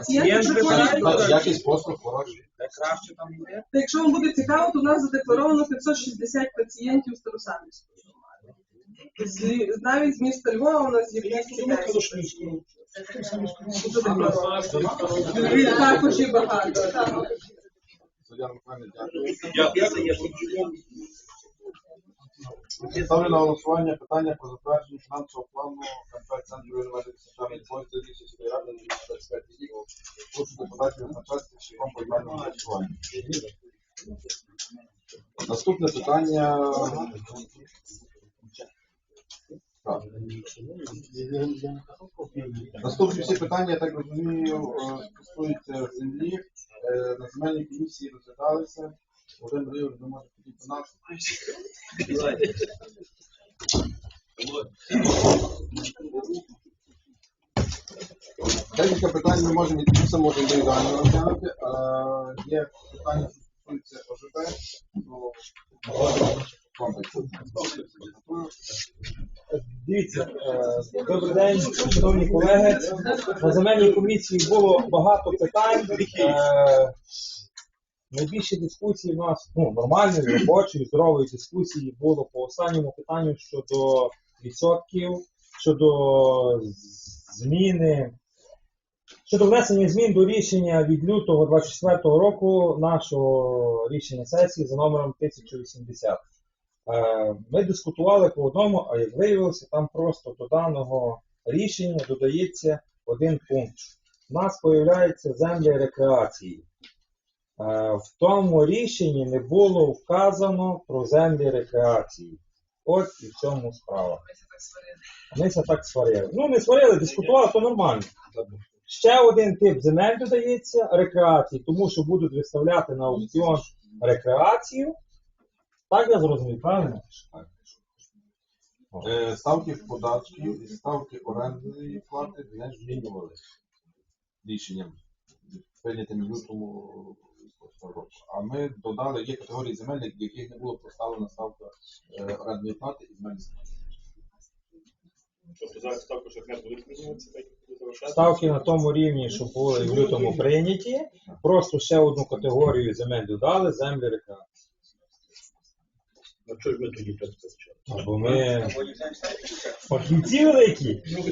пацієнти Пацієнт приходять. вибирає. Якість послуг хороший. Краще там йде? Та Якщо вам буде цікаво, то у нас задекларовано 560 пацієнтів Старосамівської громади. З Лі- Навіть з міста Львова у нас є 210 задекларовано. Також і багато. дякую. Я Ставлю на голосування питання про затвердження фінансового плану КМП Центру інновації соціальної політики 2000 ради на 2025 рік. Прошу депутатів визначатися шляхом поіменного голосування. Наступне питання. Наступні всі питання, я так розумію, е, стосуються землі. Е, На земельній комісії розглядалися. Володимир Юрійович, ви можете підійти до нас. Декілька питань ми можемо відписати індивідуально розглянути. Е, Є питання, що стосуються ОЖБ, то комплексу. Дивіться, е, добрий день, шановні колеги. На земельній комісії було багато питань. Найбільші дискусії у нас ну, нормальні, робочі, здорової дискусії було по останньому питанню щодо відсотків, щодо зміни, щодо внесення змін до рішення від лютого 24 року нашого рішення сесії за номером 1080. Е, Ми дискутували по одному, а як виявилося, там просто до даного рішення додається один пункт. У нас з'являються землі рекреації. Е, В тому рішенні не було вказано про землі рекреації. От і в цьому справа. Ми це так сварили. Ну, не сварили, дискутували, то нормально. Ще один тип земель додається рекреації, тому що будуть виставляти на аукціон рекреацію. Так я зрозумів, правильно? Е, Ставки податків і ставки орендної плати не змінювалися рішенням, прийнятим лютому року. А ми додали, є категорії земель, в яких не було поставлена ставка е, орендної плати і земельні Тобто зараз також не будуть змінюватися, так і буде залишатися. Ставки на тому рівні, що були в лютому прийняті. Просто ще одну категорію земель додали, землі рекреації. А чого ж ми тоді так почали? Або ми фахівці великі. Ну,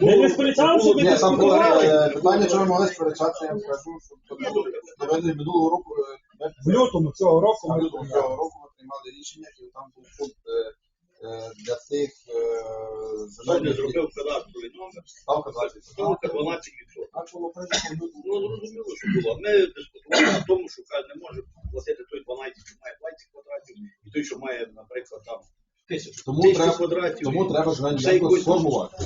Ми не сперечалися, ми Ні, там було е, питання, що ми могли сперечатися, я вам скажу, що довели минулого року е, В лютому цього року ми того цього року ми приймали рішення, і там був пункт е, е, для тих е, Сьогодні земельних зробив кадастровий номер, ставка 20 ставка 12 Так було прийнято в лютому. Ну, зрозуміло, що було. Ми дискутували на тому, що не може платити той 12, що має 20 квадратів, і той, що має, наприклад, там тисячу, Тому тисячу треба- квадратів. Тому треба земельну Це ділянку якось- сформувати.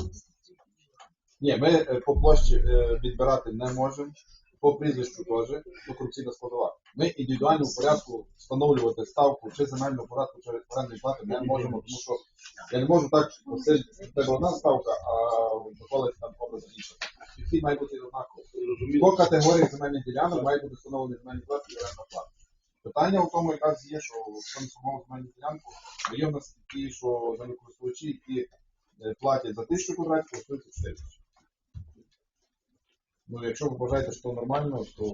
Ні, ми е, по площі е, відбирати не можемо, по прізвищу теж, то корупційна складова. Ми індивідуально в порядку встановлювати ставку чи земельного податку, чи орендної плати не можемо, тому що я не можу так, що Василь, в тебе одна ставка, а Микола там образ інша. І всі мають бути однакові. По категорії земельних ділянок має бути встановлені земельні плати і орендна плата. Питання в тому якраз є, що хто не сформував земельну ділянку, бо є в нас такі, що землекористувачі, які е, платять за тисячу квадратів, користуються 4 тисячі. Ну, якщо ви вважаєте, що нормально, то.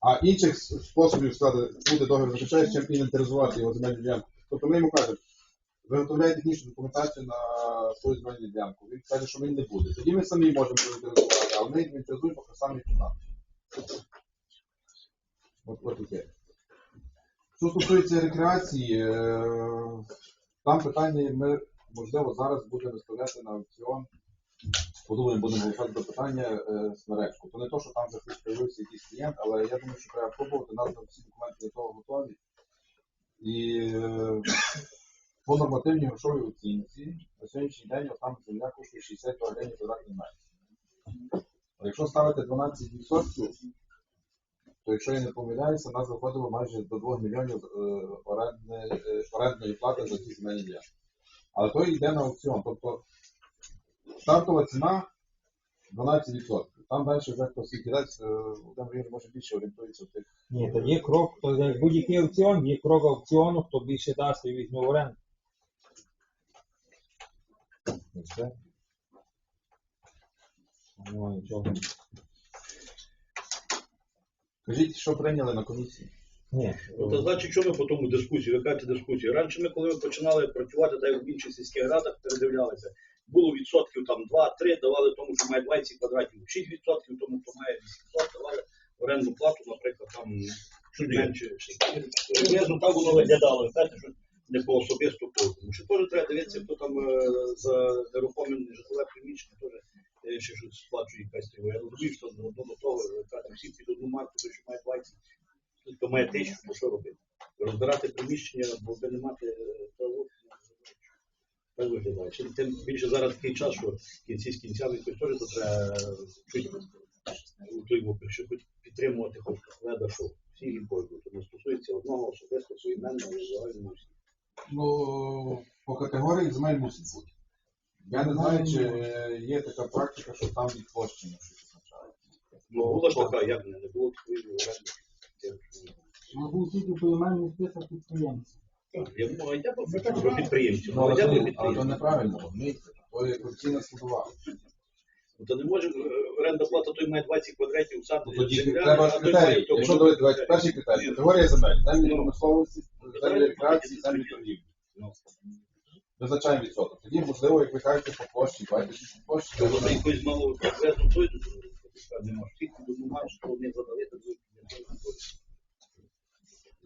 А інших способів сказати, буде договір заключається, чим інвентаризувати його земельну ділянку. Тобто ми йому кажемо, виготовляє технічну документацію на свою земельну ділянку. Він каже, що він не буде. Тоді ми самі можемо інвентаризувати, але ми інвентаризуємо поки самі кімнати. От, от таке. Що стосується рекреації, е, там питання ми, можливо, зараз будемо виставляти на аукціон. Подумаємо, будемо голосувати до питання е, снаречку. То не то, що там вже появився якийсь клієнт, але я думаю, що треба пробувати. Нас там всі документи для того готові. І е, по нормативній грошовій оцінці на сьогоднішній день там земля коштує 62 гривні квадратний метр. Якщо ставити 12%, то якщо я не помиляюся, нас виходило майже до 2 мільйонів е, е, орендної плати за ці земельні ділянки. Але то йде на аукціон. Тобто стартова ціна 12%. Там далі вже хто скільки дасть, е, Володимир може більше орієнтується в тих. Ні, то є крок, то як будь-який аукціон, є крок аукціону, хто більше дасть і візьме оренду. Все. Немає нічого. Кажіть, що прийняли на комісії? Ні. Ну, то значить, що ми по тому дискусії, ви кажете дискусію. Раніше ми, коли ми починали працювати, так як в інших сільських радах передивлялися, було відсотків там 2-3 давали тому, що має 20 квадратів, 6 відсотків, тому хто має 800, давали орендну плату, наприклад, там чуть менше. Приблизно так воно виглядало. Знаєте, що не по особисту кожному. Що теж треба дивитися, хто там е, за нерухоме житлове приміщення теж е, ще щось сплачує якась тривога. Я розумію, що одно до того, кажуть, всі під одну марку, той, що має 20, хто має тисячу, то що робити? Розбирати приміщення, бо буде не мати е, того. Так виглядає. Чим тим більше зараз такий час, що кінці з кінцями теж то треба чуть у той боку, що хоч підтримувати хоч леда шоу. Всі і кожного. Тому стосується одного особисто своєменно, але загально всі. Ну, по категорії земель мусить бути. Я не знаю, чи є така практика, що там від площі не щось означає. Ну, була ж така, як не, не було такої. Ну, був тільки поіменний список підприємців. Я думаю, я б про підприємців. Ну, Ну, але я то, але то неправильно, розумієте? То є корупційна складова. Ну, То не може е, оренда плата, той має 20 квадратів сад, Ну, Тоді треба ж критерії. Якщо давайте, давайте перший критерій. Категорія земель, землі Ну. промисловості, землі рекреації, землі торгівлі. Визначаємо відсоток. Тоді, можливо, як ви кажете, по площі, бачите, по площі. То воно якось мало конкретно тут одну маєш, що не задали, то.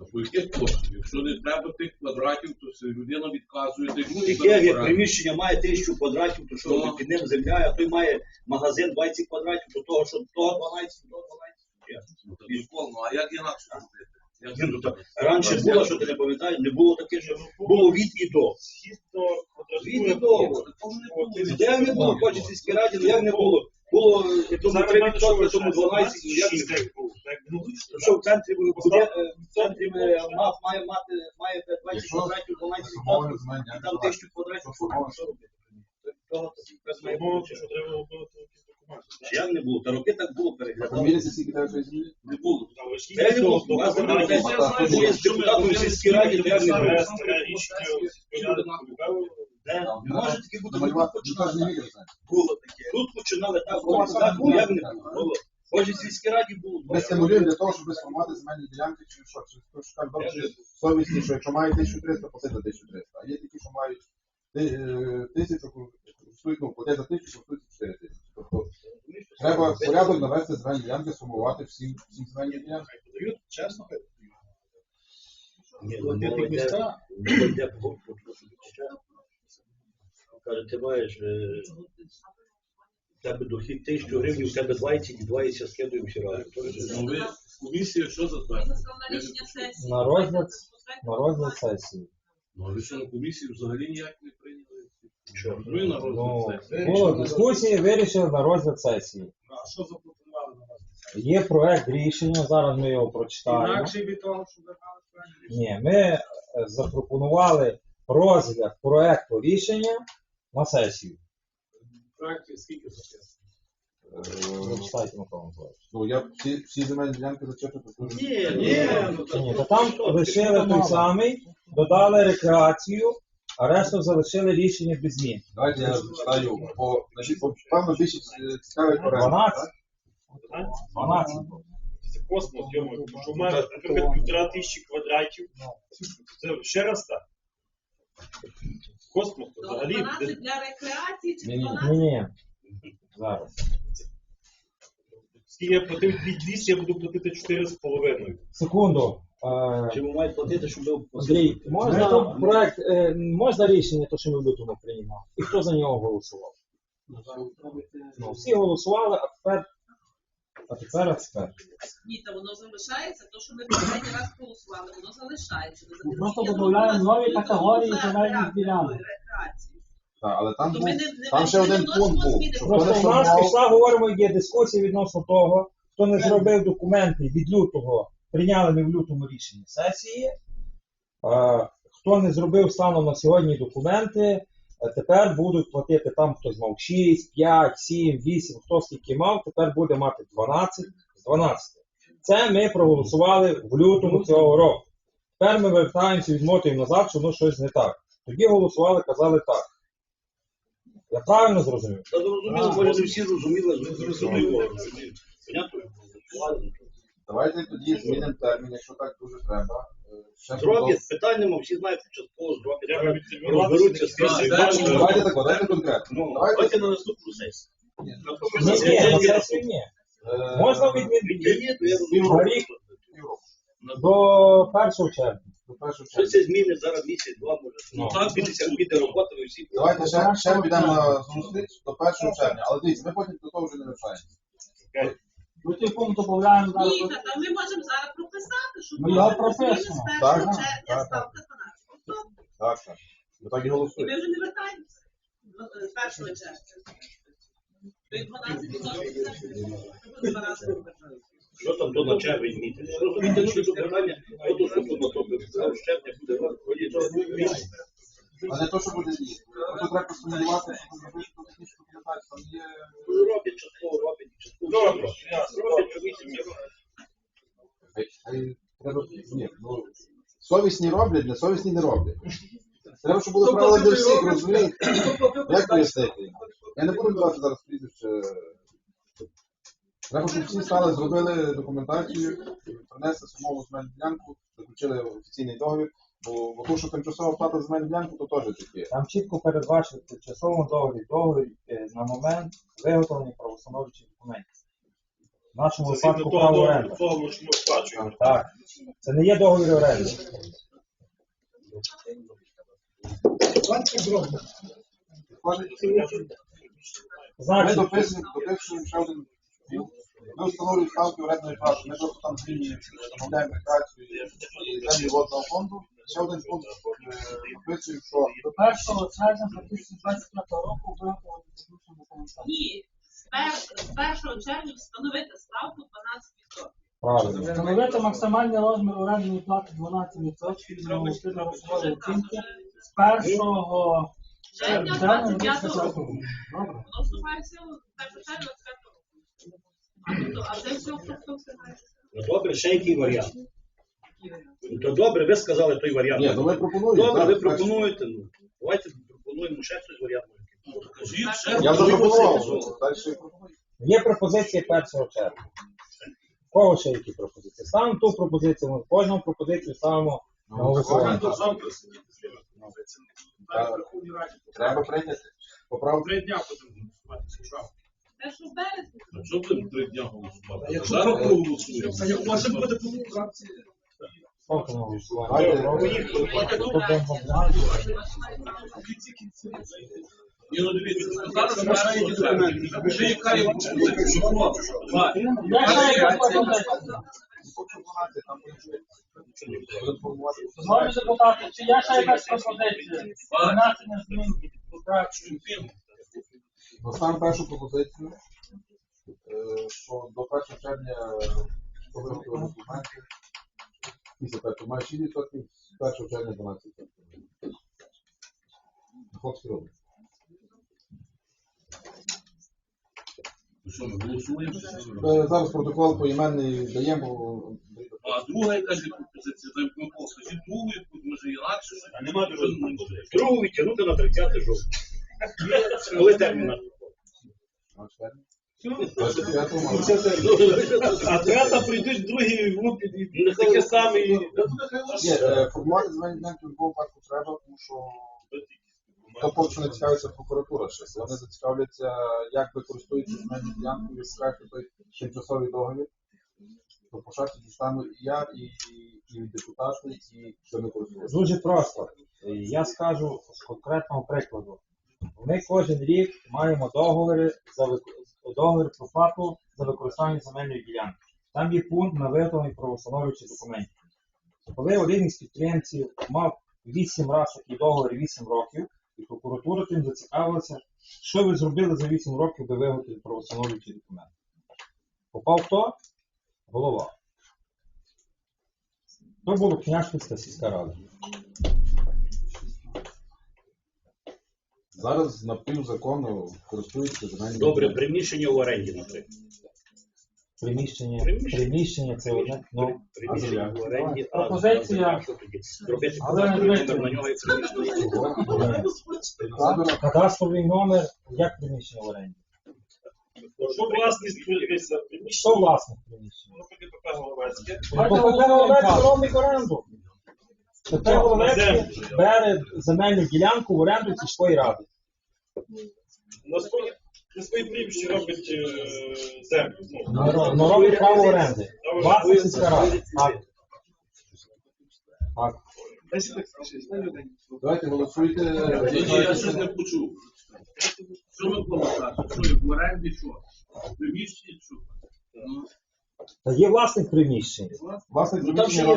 А по яких коштів? Якщо не треба тих квадратів, то все, людина відказує, ти Ну, яке як приміщення має тисячу квадратів, то що під ним земля, а той має магазин 20 квадратів, то того, що того 12, того 12. Ну, а як інакше Раніше було, що ти не пам'ятаєш, не було таке, що було від і до. Від і до. Де не було, хоч в сільській раді, ну як не було. Було тому 3%, тому 12, ну, як не було. Ну, Що в центрі буде, е, в центрі е, має мати, має 20 квадратів, 12 сформована відсотків, і там ділянка, 1000 квадратів, що робити? Того що треба робити Як не було? Та роки так було переглядали. Не було. Це не було. У що Є з депутатом в сільській раді, не було. Де? Не може таке бути. Ну, починали Було таке. Тут починали так, було так, ну як не було. Може, в сільській раді було. Ми стимулюємо для того, щоб сформувати земельні ділянки, чи що, чи шукає добре совісті, що якщо має 1300, платить за 1300. А є такі, що мають е, тисячу, коштують, ну, платять за тисячу, коштують 4 тисячі. Треба порядок навести земельні ділянки, сформувати всі, всі земельні ділянки. Подають, чесно. Ні, ну, мова йде- мова йде про- про- про- про- Каже, ти маєш е, в тебе дохід 1000 гривень, в тебе 20 і 20 скидуємо всі разом. Ну, ви комісія що затвердила? На розгляд, на розгляд сесії. Ну, а ви що на комісії взагалі ніяк не прийняли? Що? Ну і на розгляд сесії. було дискусії, вирішили на розгляд сесії. А що запропонували на вас? Є проект рішення, зараз ми його прочитаємо. Інакше від того, що ви мали. Ні, ми е, запропонували розгляд проекту рішення на сесію. В проекті скільки записано? Е, Зачитайте, Микола Миколаївич. Ну, я всі, всі земельні ділянки дуже... Ні, ні, ну Чи ні, то там лишили той самий, додали рекреацію, а решту залишили рішення без змін. Давайте я зачитаю, бо, значить, бо, певно, більше цікавить оренда. 12. 12. Це космос, йому. Що в мене, наприклад, півтора тисячі квадратів. Це ще раз так. Космос то взагалі. 12 де- для рекреації чи Ні-ні. 12? Ні, ні. Зараз. Скільки я платив 200, я буду платити 4,5. Секунду. Чому мають платити, щоб ви Андрій, можна проект, е, можна рішення, то, що ми в лютому приймали? І хто за нього голосував? Ну, всі голосували, а тепер, а тепер експерт. Ні, та воно залишається, то, що ми попередній раз голосували, воно залишається. Ми Ми просто додаємо нові категорії земельних ділянок. Так, але там, То був, не- не- там ще один пункт був, зміни. Просто в нас пішла, говоримо, є дискусія відносно того, хто не зробив документи від лютого, прийняли ми в лютому рішення сесії. Е, Хто не зробив станом на сьогодні документи, е, тепер будуть платити там, хтось мав 6, 5, 7, 8, хто скільки мав, тепер буде мати 12 з 12. Це ми проголосували в лютому цього року. Тепер ми вертаємося, відмотуємо назад, що воно щось не так. Тоді голосували, казали так. Я правильно зрозумів? Та зрозуміло, може не всі зрозуміли, зрозуміло. Понятно? Давайте тоді змінимо термін, якщо так дуже треба. Е, ще Зроблять, питань нема, всі знають, що частково зроблять. Треба Розберуться з Так, тим. Давайте так, давайте конкретно. Ну, Давайте Давайте на наступну сесію. Ні, ні, на сесію ні. е, Можна відмінити півроку, до 1 червня. першого Що це зміни зараз місяць, два може. Ну. Так, місяця піде робота, ви всі. Давайте ще, ще підемо на зустріч до 1 червня, але дивіться, ми потім до того вже не вивчаємо. Ми той пункт додаємо зараз. Ні, та та ми можемо зараз прописати, що Ми його зміни з 1 Так, червня так, ставка 12. Так, так. Ми так і І ми вже не вертаємося з 1 червня. То й 12 це два рази вертаємося. Що там до на червень місяць? Розумієте, ну до питання, от у на то, червня буде місяць. А не то, що буде діяти. Тут треба простимулювати, щоб зробити ту технічну документацію. Там є Роблять частково, роблять частково. Добре, Роблять щомісяця. Е, Треба, ні, ну, совісні роблять, несовісні не роблять. Треба, щоб були Тобто правила для всіх, розумієте? Тобто, Як пояснити? Я не буду давати зараз прізвище. Треба, щоб всі стали, зробили документацію, принесли самому земельну ділянку, заключили офіційний договір, бо, бо то, що тимчасова плата за земельну ділянку, то теж таке. Там чітко передбачити в тимчасовому договорі договір е, на момент виготовлення правостановчих документів. В нашому Згідно випадку того право договору, оренди. того, що ми сплачуємо. Так. Це не є договір оренди. Ми Значить, дописуємо, дописуємо ще один пункт. Ми встановлюємо ставки орендної плати. Ми просто там змінюємо, встановляємо рекреацію і землі водного фонду. Ще один пункт е, що До 1 червня 2025 року виготовлені технічну документацію. Ні, з пер- з 1 червня встановити ставку 12%. правильно. Встановити максимальний розмір орендної плати 12% на умовно грошової оцінки з 1 Червня червня 25 2025 року. Добре. Воно вступає в силу 1 червня 25 року. А тобто, а це все, хто хто все? Ну добре, ще який варіант? Ну то добре, ви сказали той варіант. ні, ну ми пропонуємо. Добре, ви пропонуєте. Ну, давайте пропонуємо ще хтось варіант. Кажіть, ще Я вже пропонував, далі пропоную. Є пропозиція 1 червня. В Кого ще які пропозиції? Ставимо ту пропозицію, ми кожну пропозицію ставимо на голосування. Треба прийняти. Поправку. Три дня будемо голосувати, в березні. А що будемо три дня голосувати? Якщо Зараз проголосуємо. Може буде по Шановні депутати, чи є ще якась пропозиція? Внесення змін до проекту. Поставимо першу пропозицію, е, що до 1 червня хто документи, після 1 має 6%, з 1 червня 12%. Хлопці роблять. Ну Що ми голосуємо? чи що ми робимо? Е, Зараз протокол поіменний даємо. бо- А друга якась є пропозиція, Микола, скажіть другу, яку, може інакше. А нема Що не? Другу відтягнути на 30 жовтня. Коли термін? на- на червня. 25 мая. А трета прийдуть другі групи, і таке саме. Ні, е, формувати земельні ділянки в будь-якому випадку треба, тому що то поки що не цікавиться прокуратура ще. Вони зацікавляться, як ви користуєтеся земельною ділянкою, як той тимчасовий договір. То по шахті дістану і я, і, і депутати, і що ми користуємося. Дуже просто. Я скажу з конкретного прикладу. Ми кожен рік маємо договори за договір про плату за використання земельної ділянки. Там є пункт на виготовлення правостановлюючих документів. Коли один із підприємців мав 8 разів такий договір 8 років, і прокуратура тим зацікавилася, що ви зробили за 8 років, би виготовити правостановлюючі документи. Попав хто? Голова. То було Княжківська сільська рада. Зараз на пів закону користуються земельні Добре, приміщення в оренді, наприклад. Приміщення, Приміщення. приміщення це одне. Ну, Приміщення в оренді, а Пропозиція. а що тоді? Зробити Але кадастровий дивіться. номер на нього і приміщення. е, кадастровий номер, як приміщення в оренді? Що власність дивися, Що приміщення, власник приміщення? воно таке ПП Головецьке. Давайте так. робить оренду. ПП Головецький бере земельну ділянку в оренду сільської ради. На свої, на свої прізвищі робить е, землю. Ну, Ну, ну, робить право оренди. Власник сільська рада. Так. Так. Давайте голосуйте. Ні, ні, я щось не почув. Що ви плануєте? Що в оренді що? Приміщення що? Ну, Та є власник приміщення. Власник Ну там ще є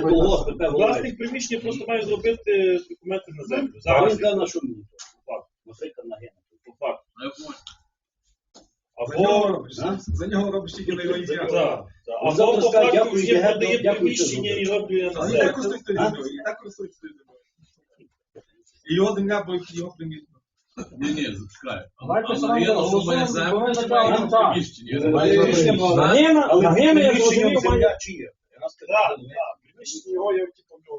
Власник приміщення просто має зробити документи на землю. Зараз на що мені? Наприклад, на гена. по факту. я понял. Або А? За нього робиш тільки на його Так, так. Ну, Або по факту є я продає приміщення і роблює на так користується і так користується. І його земля, бо його приміщення. Ні, ні, зачекай. Але є особа не дали приміщення. Приміщення. Але на гена, я приміщенням зрозумів, земля чиє? Приміщення його я типу що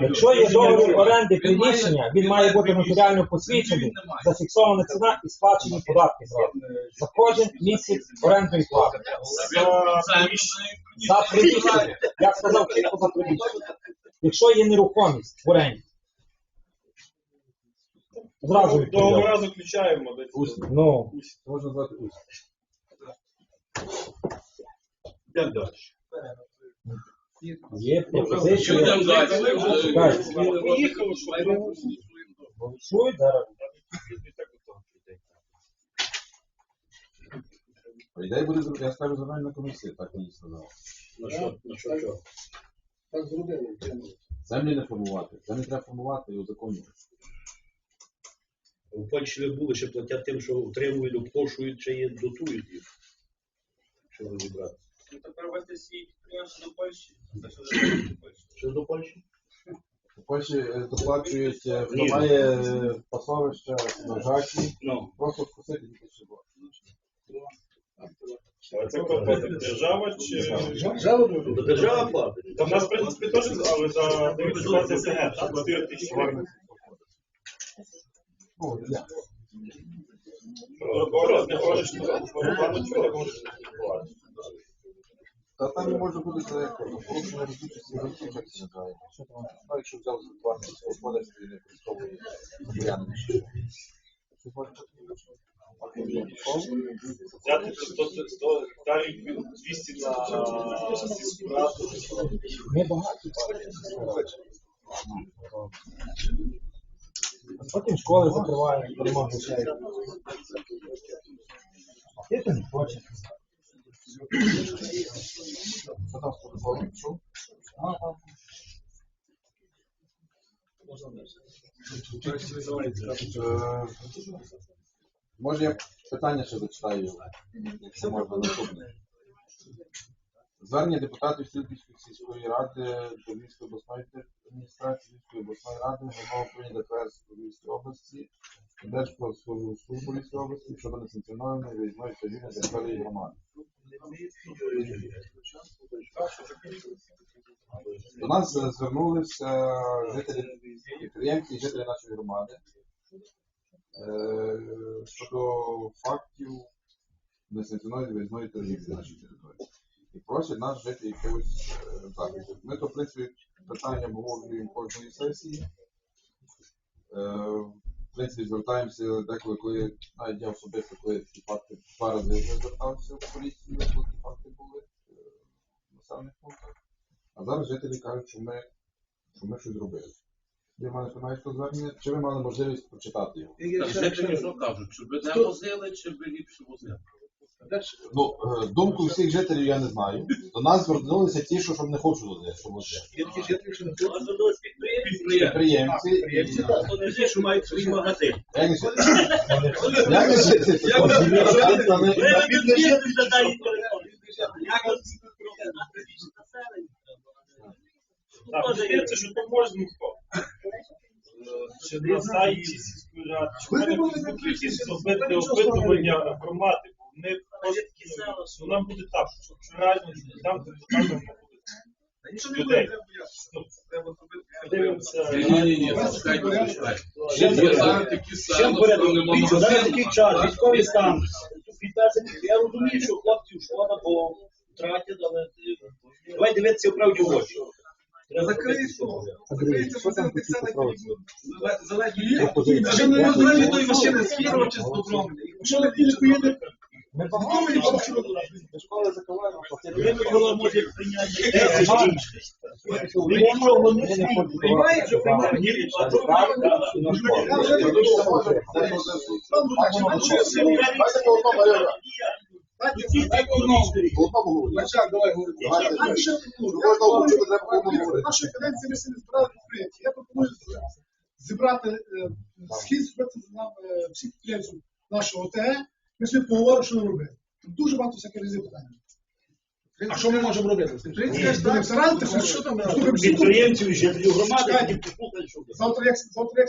Якщо є договір оренди приміщення, він має бути нотаріально посвідчений, зафіксована ціна і сплачені податки зразу. За кожен місяць орендної плати. За приміщення. Я сказав чітко за приміщення. Якщо є нерухомість в оренді. Зразу відповідаю. Десь. Усно. Ну, Можна звати усно. Йдемо далі. Є пропозиція. Голосують зараз. Буде, я скажу, земельна комісія, так мені сказали. На що? На що? Землі не формувати. Землі треба формувати і узаконювати. У Польщі ви були, ще платять тим, що утримують, обкошують, чи є дотують їх. Що розібрати? Тепер вести всі підприємства до Польщі. Що до Польщі? У Польщі е, доплачують, е, хто має е, пасовище на жакі, Ну, просто вкусити тільки що. Це хто платить? Держава чи... то держава платить. Та в нас, в принципі, теж, але за 920 СГ, так? 4 тисячі гривень. Ну, я. Договор не хочеш, то формально не можеш. Та там не бути за як порушення як це називає. Що там? Ну, якщо взяв за два господарство і не використовує пішов? Взяти 100 100 гектарів 200 на сільську раду. Ми багаті. Потім школи закривають, нема грошей. Ти не хочеш. Що там з протоколом пішов? Е, Може я питання ще зачитаю, якщо можна наступне. Звернення депутатів Сілківської сільської ради до Львівської обласної адміністрації Львівської обласної ради, головного управління ДПС у Львівській області, Держпродслужбу службу Львівської області щодо несанкціонованої виїзної на території громади. До нас звернулися жителі підприємці і жителі нашої громади е, щодо фактів несанкціонованої виїзної торгівлі на нашій території. І просять нас жити якогось е, захисту. Ми то, в принципі, питання обговорюємо кожної сесії. Е, В принципі, звертаємося деколи, коли навіть я особисто, коли ці факти два рази вже звертався в поліцію, коли ці факти були е, в населених пунктах. А зараз жителі кажуть, що ми, що ми щось зробили. Мали знаєш то звернення, чи ви мали можливість прочитати його? Жителі що кажуть, чи ви не возили, чи ви ліпше возили? Ну, е, думку всіх жителів я не знаю. До нас звернулися ті, що не хочуть возити, щоб возити. Підприємці. і- То не всі, що мають свій магазин. Як не жителі? Як не жителі? Вони- Так, здається, що то можна хто. Чи на сайті сільської ради, чи зробити опитування громади, бо ну, нам буде так, що реально там там буде. Людей. Дивимося. Ні, ні, ні, що порядок. зараз такий час, військовий стан. Я розумію, що хлопців шкода, бо втратять, але давай дивитися правді в очі. Села, які будуть залежні. Пропозиція. Вже не розуміє тої машини з Кірова чи з Добромля. Якщо ви тільки поїдете, Ми багато до школи закриваємо, Ми було може прийняти 10 річних. Нічого не Ми не хочемо Приймає, вже приймає. Давайте по одному, Марина. По одному говоримо. Бачак, давай говори. Давайте. А ще Щоб можна влучити, треба по одному говорити. Нашої каденції ми сьогодні збирали підприємці. Я пропоную зібрати е, схід, зібрати з нами е, всіх підприємців нашого ОТГ. Ми поговоримо, що нам робити. Тут дуже багато всяких різних питань. А що ми можемо робити? Підприємців, жителів громади. Завтра як завтра як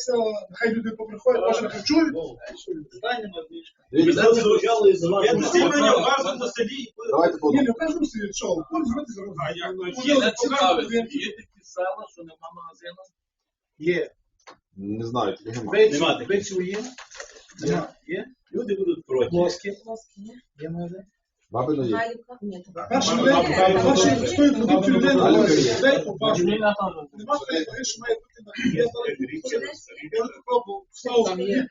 нехай люди поприходять, може не харчують. Ми в кожному селі. Давайте що, кожен зробити зараз. Є такі села, що нема магазину? Є. Не знаю, тільки немає. Нема є. Є. Люди будуть проти. Плоскі. Є магазин. Бабино є. Перший день, перший стоїть продукцію людей, Але але є. людей теж. Нема такої, що має бути на я я вже пробував встав е,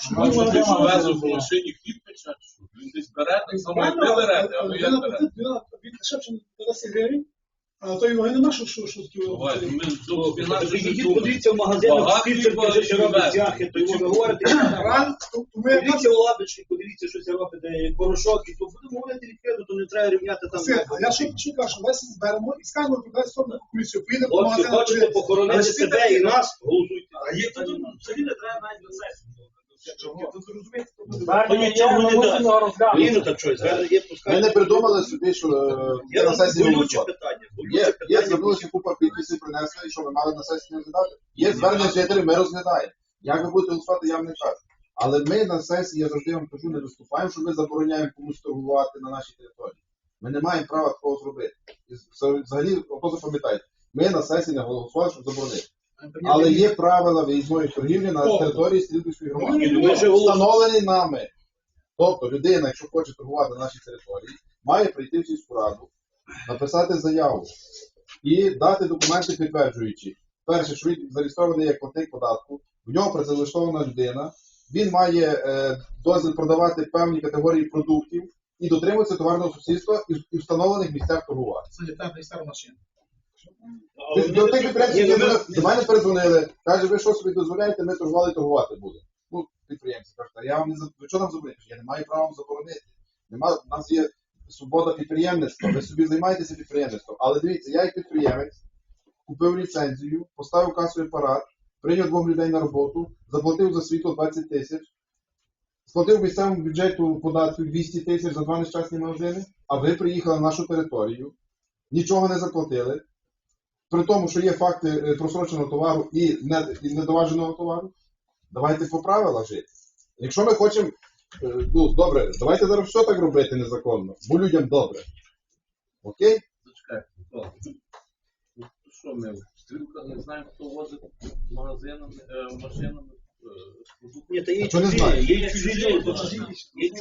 що було ти нормально. повезу в машині хліб печать? що? Він десь бере, так само як ви берете, а ви як берете? Він дешевше на 10 гривень, а то його нема, що що що таке. Буває, ми тут Ідіть, подивіться в магазинах, Багато скільки хіба вже ще робить живе. цяхи, то ви говорите. Ран, то то ми Подивіться у лапочки, подивіться, що це робить, де порошок, і то будемо говорити відкрито, то не треба рівняти там. Все, а я що що кажу, що весь зберемо і скажемо туди сторону комісію. Поїдемо до Хлопці, хочете похоронити себе і нас, голосуйте. А є тут взагалі не треба навіть на сесію. Нічого ми не дасть. його розглянути. Ні, так щось, Ми не придумали собі, що е, на сесії болюче питання. Є, болюче є, питання. звернулися купа підписів, принесли, і що ми мали на сесії розглядати. Є звернення жителів, ми розглядаємо. Як ви будете голосувати, я вам не кажу. Але ми на сесії, я завжди вам кажу, не виступаємо, що ми забороняємо комусь торгувати на нашій території. Ми не маємо права такого зробити. І з- Взагалі, ото запам'ятайте, ми на сесії не голосували, щоб заборонити. Але є правила виїзної торгівлі на території Стрілківської громади. Встановлені нами. Тобто людина, якщо хоче торгувати на нашій території, має прийти в сільську раду, написати заяву і дати документи підтверджуючи. Перше, що він зареєстрований як платник податку, в нього працевлаштована людина, він має е, дозвіл продавати певні категорії продуктів і дотримуватися товарного сусідства і, і встановлених місцях торгувати. Стара машина. Ти- До тих підприємців, ну, до мене перезвонили, каже, ви що собі дозволяєте, ми торгували торгувати будемо. Ну, підприємці кажуть, а я вам не за- ви що нам заборонити? Я не маю права вам заборонити. Нема, у нас є свобода підприємництва, ви собі займаєтеся підприємництвом. Але дивіться, я як підприємець купив ліцензію, поставив касовий апарат, прийняв двох людей на роботу, заплатив за світло 20 тисяч, сплатив місцевому бюджету податків 200 тисяч за два нещасні магазини, а ви приїхали на нашу територію, нічого не заплатили. При тому, що є факти е, просроченого товару і, недоваженого товару, давайте по правилах жити. Якщо ми хочемо, е, ну добре, давайте зараз все так робити незаконно, бо людям добре. Окей? Зачекайте. Ну, Що ми? Стрілка не знаємо, хто возить магазинами, е, машинами. Є А чого не знаєш? є чужі то чужі.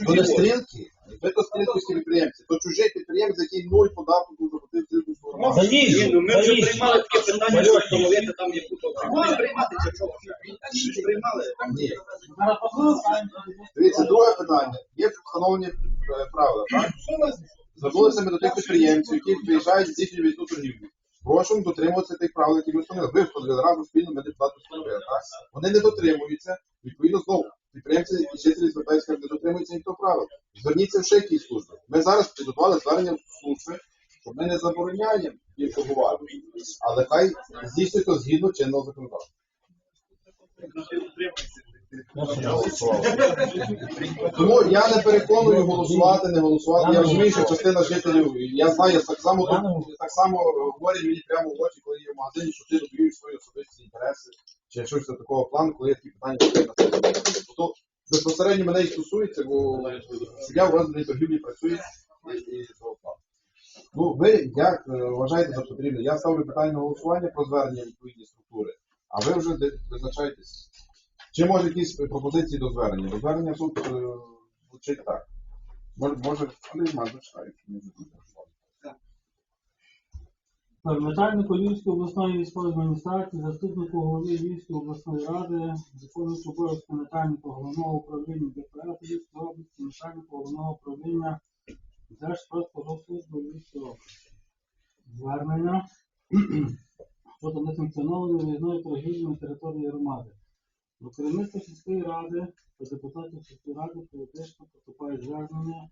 То не стрілки, то стрілківські підприємці, то чужий підприємець, який нуль податку буде заплатив стрілківську громаду. Ні, ну ми вже приймали таке питання, що встановити там яку то. Ми приймати це чого? Приймали. Ні. Дивіться, друге питання. Є встановлені правила, так? Звернулися ми до тих підприємців, які приїжджають з їхньої військової торгівлі. Прошу дотримуватися тих правил, які ми встановили. Ви встановили разом спільно, ми депутати встановили. Так? Вони не дотримуються. Відповідно, знову підприємці і жителі звертаються, не дотримуються ніхто правил. Зверніться в ще якісь служби. Ми зараз підготували звернення в служби, що ми не забороняємо їм торгувати, але хай здійснюється згідно чинного законодавства. Тому я не переконую голосувати, не голосувати. Я розумію, що частина жителів, я знаю, так само так само говорять мені прямо в очі, коли є в магазині, що ти доб'ють свої особисті інтереси чи щось такого плану, коли є такі питання. стоять на. Тобто безпосередньо мене і стосується, бо я в торгівлі працюю і, за оплату. Ну, ви як е, вважаєте за потрібне? Я ставлю питання на голосування про звернення відповідні структури, а ви вже визначаєтесь. Чи може якісь пропозиції до звернення? До звернення тут е, звучить так. Може, може, але нема, зачитаю. Начальнику Львівської обласної військової адміністрації, заступнику голови Львівської обласної ради, виконуючи обов'язки начальника головного управління ДПС Львівської області, начальнику головного управління Держпродспоживслужби Львівської області. Звернення щодо несанкціонованої виїзної торгівлі на території громади. До керівництва сільської ради та депутатів сільської ради періодично поступає звернення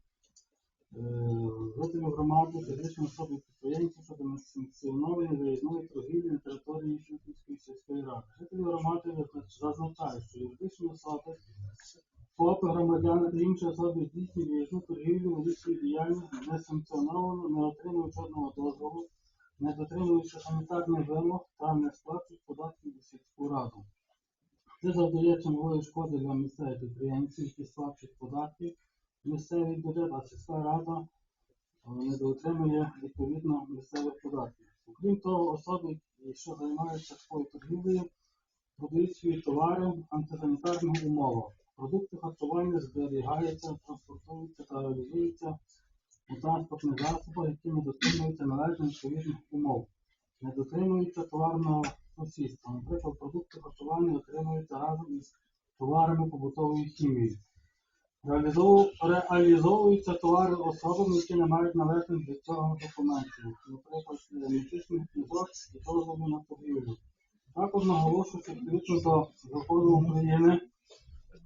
жителів громади, фізичних особи підприємців щодо несанкціонованої виїзної торгівлі на території Шутівської сільської ради. Жителі громади зазначають, що юридичні особи, ФОПи громадяни та інші особи здійснюють виїзну торгівлю у лісі діяльність несанкціоновано, не отримують жодного дозволу, не дотримуючи санітарних вимог та не сплачують податків у сільську раду. Це завдає чималої шкоди для місцевих підприємців, які сплачують податки в місцевий бюджет, а сільська рада е, не доотримує відповідно місцевих податків. Окрім того, особи, що займаються такою торгівлею, продають свої товари в антисанітарних умовах. Продукти харчування зберігаються, транспортуються та реалізуються у транспортних засобах, які не дотримуються належних відповідних умов. Не дотримуються товарного сусідства. Наприклад, продукти харчування отримуються разом із товарами побутової хімії. Реалізовуються товари особами, які не мають належних до цього документів, наприклад, медичних книжок і дозволу на торгівлю. Також наголошується відповідно до закону України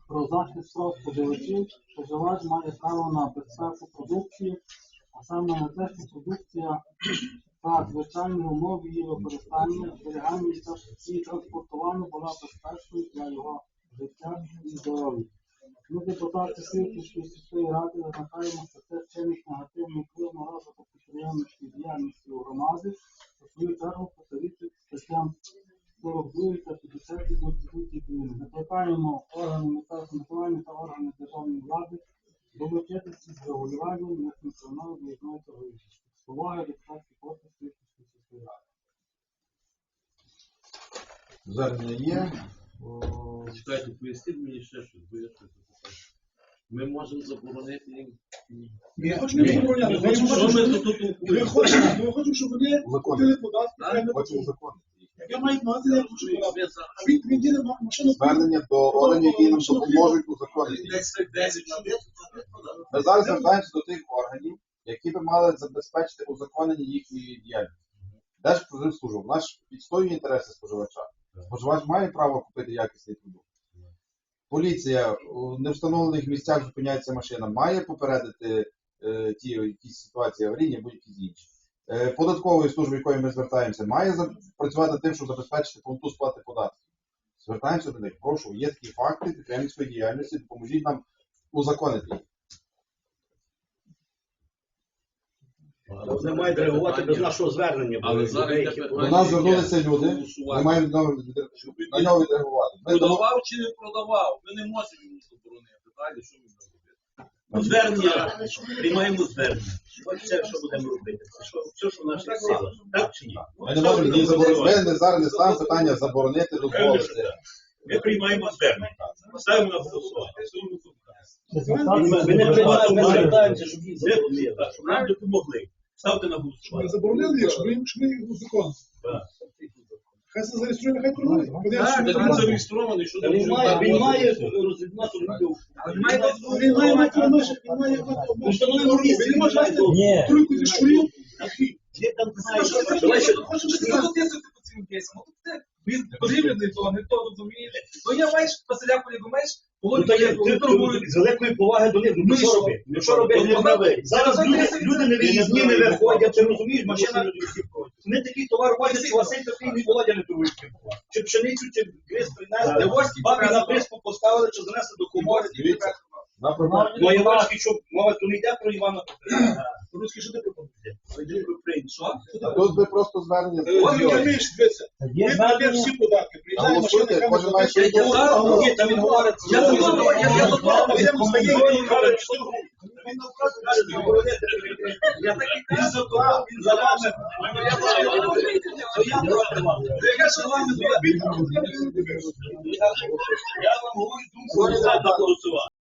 про захист прав споживачів, споживач має право на безпеку продукції, а саме на те, що продукція та звичайні умови її використання, зберігання і транспортування була безпечною для його життя і здоров'я. Ми, депутати Силківської сільської ради, зазначаємо, що це чинить негативний вплив на розвиток підприємницької діяльності у громади, у свою чергу протирічить статтям 42 та 50 Конституції України. Закликаємо органи місцевого самоврядування та органи державної влади долучитися з регулюванням несанкціонованої виїзної торгівлі. З повагою депутатський корпус Силківської сільської ради. Звернення є. Чекайте, поясніть мені ще щось, бо я щось не питаю. Ми можемо заборонити їм. Ми хочемо забороняти. Ми Що хочемо, ми щоб- тут Ми хочемо, ми хочемо, щоб вони Закони. платили податки. Хочемо платили. закон. Я маю мати, я хочу податки. А він ма- машину. Звернення до органів, які нам допоможуть узаконити. Ми зараз звертаємося до тих органів, які би мали забезпечити узаконення їхньої діяльності. Держпродспоживслужба, вона ж відстоює інтереси споживача. Споживач має право купити якісний продукт. Поліція у невстановлених місцях зупиняється машина, має попередити е, ті якісь ситуації аварійні якісь інші. Е, податкової служби, якої ми звертаємося, має працювати тим, щоб забезпечити пункту сплати податків. Звертаємося до них. Прошу, є такі факти підприємницької діяльності, допоможіть нам узаконити їх. Вони мають реагувати без нашого звернення. бо Але зараз людей, йде які- питання. До нас звернулися люди, ми Голосувати. маємо на на нього відреагувати. Ми дамо- Продавав чи не продавав? Ми не можемо йому заборонити. Далі що ми будемо робити? Звернення, приймаємо звернення. Ось це, що будемо робити. Це що, все, що в наших силах. Так чи ні? Ми не можемо ні заборонити. Ми не зараз не ставимо питання заборонити дозволити. Ми приймаємо звернення. Ставимо на голосування. Ми не ми звертаємося, щоб їм заборонили, щоб нам допомогли. Ставте на Ми голосування. заборонили, якщо ми ми їх закон. Хай це зареєструє, що так. він зареєстрований, що Він має, розігнати відео. Він має мати, він має він має мати Ну, встановлено місце. Він може мати тройку зі це Давай ще Хочу ти дотисувати по цим кейсам. Не то, не то розумієте. Ну я маєш Василя Поліду, маєш Ну, та ти торгуєш з великої поваги до них, ну Ну, що що? робити? Ну що робити? Ну, Ну, ви- Зараз Ну, люди, люди не виїзні, не виходять, ти розумієш, машина Вони такий товар возять, що Василь такий не Володя не торгує таким. Чи пшеницю, чи гриз принесли, бабі на приспу поставили, чи занесли до комори. Дивіться. Ну, а Яворський, що мова, то не йде про Івана Петрова. Руський, що ти пропонуєш? Що? Тут ви просто звернення. Ось ти розумієш, дивися. Ми платимо всі податки. Приїжджає машина, яка має Я там він говорить, Я за того, я я він каже, що він нам Я так і кажу. за того, він за вами. Я проти вас. Яка ж вами? Я вам говорю думку, що за голосувати.